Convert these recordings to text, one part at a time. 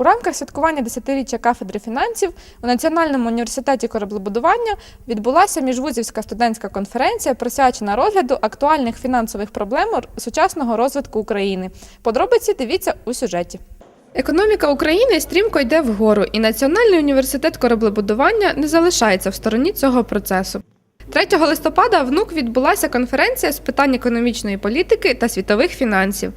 У рамках святкування десятиріччя кафедри фінансів у Національному університеті кораблебудування відбулася міжвузівська студентська конференція, присвячена розгляду актуальних фінансових проблем сучасного розвитку України. Подробиці дивіться у сюжеті. Економіка України стрімко йде вгору, і Національний університет кораблебудування не залишається в стороні цього процесу. 3 листопада в НУК відбулася конференція з питань економічної політики та світових фінансів.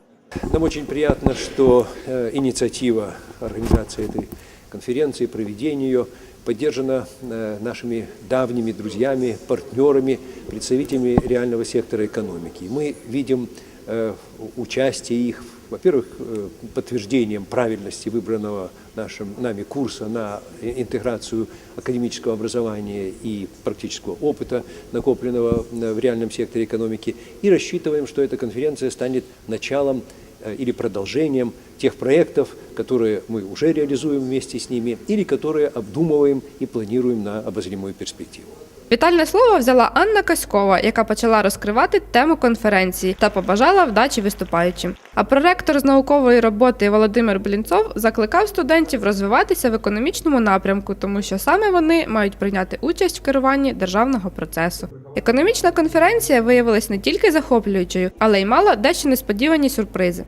Нам очень приятно, что э, инициатива организации этой конференции, проведения ее поддержана э, нашими давними друзьями, партнерами, представителями реального сектора экономики. Мы видим э, участие их, во-первых, э, подтверждением правильности выбранного нашим, нами курса на и- интеграцию академического образования и практического опыта, накопленного э, в реальном секторе экономики, и рассчитываем, что эта конференция станет началом э, или продолжением тех проектов, которые мы уже реализуем вместе с ними, или которые обдумываем и планируем на обозримую перспективу. Вітальне слово взяла Анна Каськова, яка почала розкривати тему конференції та побажала вдачі виступаючим. А проректор з наукової роботи Володимир Блінцов закликав студентів розвиватися в економічному напрямку, тому що саме вони мають прийняти участь в керуванні державного процесу. Економічна конференція виявилась не тільки захоплюючою, але й мала дещо несподівані сюрпризи.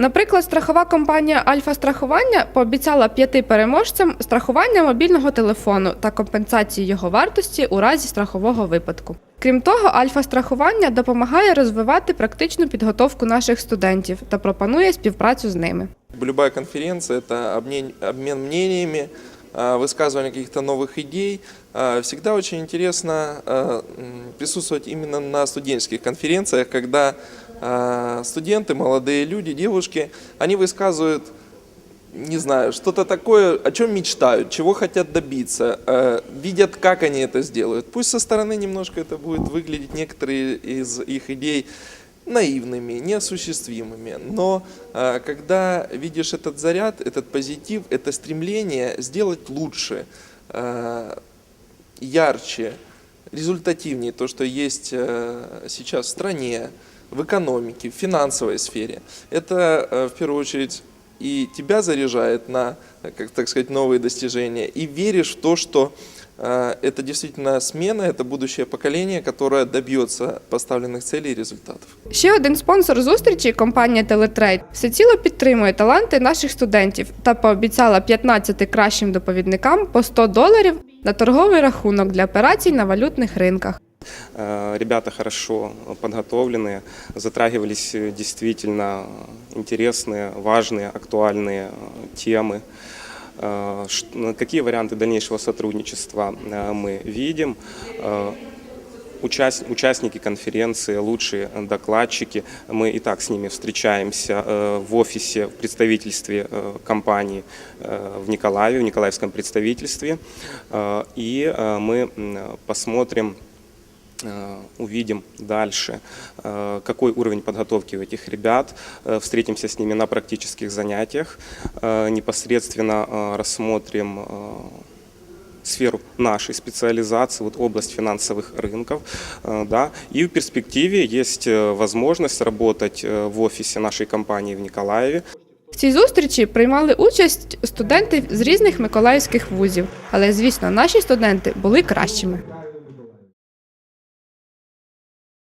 Наприклад, страхова компанія Альфа Страхування пообіцяла п'яти переможцям страхування мобільного телефону та компенсацію його вартості у разі страхового випадку. Крім того, Альфа Страхування допомагає розвивати практичну підготовку наших студентів та пропонує співпрацю з ними. Любая конференция – это обмен, обмен мнениями, а, высказывание каких-то новых идей. А, Всегда очень интересно а, м, присутствовать именно на студенческих конференциях, когда а, студенты, молодые люди, девушки, они высказывают не знаю, что-то такое, о чем мечтают, чего хотят добиться, э, видят, как они это сделают. Пусть со стороны немножко это будет выглядеть некоторые из их идей наивными, неосуществимыми, но э, когда видишь этот заряд, этот позитив, это стремление сделать лучше, э, ярче, результативнее то, что есть э, сейчас в стране, в экономике, в финансовой сфере. Это э, в первую очередь и тебя заряжает на, э, как так сказать, новые достижения, и веришь в то, что э, это действительно смена, это будущее поколение, которое добьется поставленных целей и результатов. Ще один спонсор зустрічі, компанія Телетрейд, всеціло підтримує таланти наших студентів та пообіцяла 15 кращим доповідникам по 100 доларів на торговий рахунок для операцій на валютних ринках. Э, Ребята хорошо подготовленные, затрагивались э, действительно интересные, важные, актуальные э, темы. Ну, Какие варианты дальнейшего сотрудничества мы видим? Участ- Участники конференции, лучшие докладчики, мы и так с ними встречаемся в офисе, в представительстве компании в Николаеве, в Николаевском представительстве. И мы посмотрим, увидим дальше, э, какой уровень подготовки у этих ребят. Э, Встретимся с ними на практических занятиях, э, непосредственно э, рассмотрим э, сферу нашей специализации, вот область финансовых рынков, э, да, и в перспективе есть э, возможность работать э, в офисе нашей компании в Николаеве, В цій зустрічі приймали участь студенти з різних миколаївських вузів, але звісно, наші студенти були кращими.